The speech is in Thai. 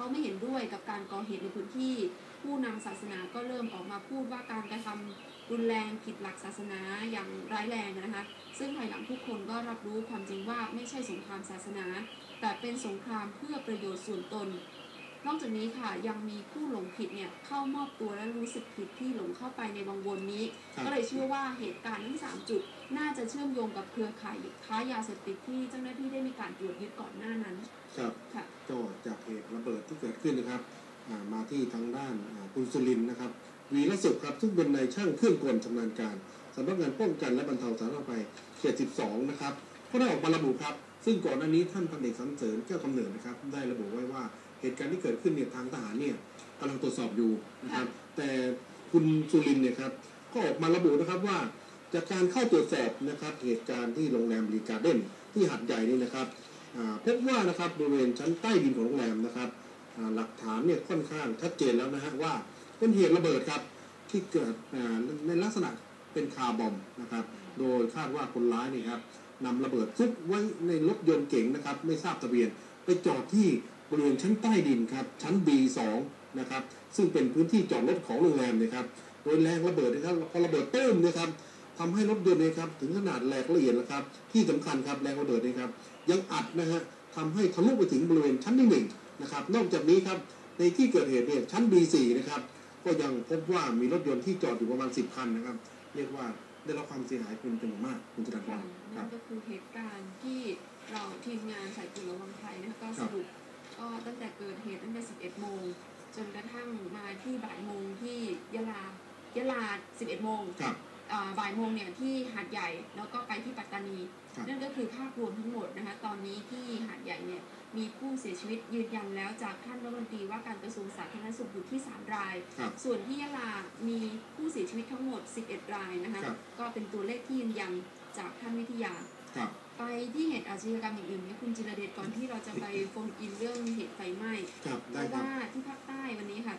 เขาไม่เห็นด้วยกับการก่อเหตุในพื้นที่ ผู้นำศาสนาก็เริ่มออกมาพูดว่าการกระทำรุนแรงผิดหลักศาสนาอย่างร้ายแรงนะคะ ซึ่งภายหลังทุกคนก็รับรู้ความจริงว่าไม่ใช่สงครามศาสนา แต่เป็นสงครามเพื่อประโยชน์ส่วนตน นอกจากนี้ค่ะยังมีผู้หลงผิดเนี่ยเข้ามอบตัวและรู้สึกผิดที่หลงเข้าไปในวังวนนี้ครับก็เลยเชื่อว่าเหตุการณ์ทั้งสามจุด น่าจะเชื่อมโยงกับเครือข่ายค้ายาเสพติดที่เจ้าหน้าที่ได้มีการตรวจยึดก่อนหน้านั้น ครับค่ะก็จากเหตุระเบิดที่เกิดขึ้นนะครับอ่ามาที่ทางด้านอ่าคุณสุรินทร์นะครับวีรสุขครับซึ่งเป็นนายช่างเครื่องกลชำนาญการสำนักงานป้องกันและบรรเทาสาธารณภัยเขต 12 นะครับก็ได้ออกมาระบุครับ ซึ่งก่อนหน้านี้ท่านพันเอกสันเสริญแก้วกำเนิดนะครับ ได้ระบุไว้ว่า เหตุการณ์ที่เกิดขึ้นเนี่ยทางทหารเนี่ยกำลังตรวจสอบอยู่นะครับ แต่คุณสุรินทร์เนี่ยครับก็ออกมาระบุนะครับว่า จากการเข้าตรวจสอบนะครับ เหตุการณ์ที่โรงแรมรีการ์เด้นที่หัดใหญ่นี่นะครับพบว่านะครับบริเวณชั้นใต้ดินของโรงแรมนะครับหลักฐานเนี่ยค่อนข้างชัดเจนแล้วนะฮะว่าเป็นเหตุระเบิดครับที่เกิดในลักษณะเป็นคาร์บอมนะครับ โดยคาดว่าคนร้ายนี่ครับนำระเบิดซุกไว้ในรถยนต์เก๋งนะครับ ไม่ทราบทะเบียนไปจอดที่ บริเวณชั้นใต้ดินครับชั้น B2 นะครับซึ่งเป็นพื้นที่จอดรถของโรงแรมนะครับโดยแรงระเบิดนะครับพอระเบิดเติมนะครับทำให้รถยนต์เนยครับถึงขนาดแหลกละเอียดแล้วครับที่สำคัญครับแรงระเบิดเนยครับยังอัดนะฮะทำให้ทะลุไปถึงบริเวณชั้นที่หนึ่งนะครับนอกจากนี้ครับในที่เกิดเหตุเนี่ยชั้น B4 นะครับก็ยังพบว่ามีรถยนต์ที่จอดอยู่ประมาณ 10 คันนะครับ เรียกว่าได้รับความเสียหายเป็นจำนวนมากคุณจรัญพค่ะรคนั่รับนก็คือเหตุการณ์ที่เราทีมงานสายตรวจระวังภัย มาที่บ่ายโมงที่ยะลายะลา 11 โมงครับ อ่าบ่ายโมงเนี่ยที่หาดใหญ่แล้วก็ไปที่ปัตตานี ครับ นั่นก็คือภาพรวมทั้งหมดนะคะ ตอนนี้ที่หาดใหญ่เนี่ยมีผู้เสียชีวิตยืนยันแล้วจากท่านรัฐมนตรีว่าการกระทรวงสาธารณสุขอยู่ที่ 3 ราย ครับ ส่วนที่ยะลา มีผู้เสียชีวิตทั้งหมด 11 รายนะคะ ครับ ก็เป็นตัวเลขที่ยืนยันจากท่านวิทยา ครับ ไปที่เหตุอาชญากรรมอย่างอื่นเนี่ยคุณจิรเดชก่อนที่เราจะไปโฟนอินเรื่องเหตุไฟไหม้ ครับ เพได้ราะครับ ว่าที่ภาคใต้วันนี้ค่ะ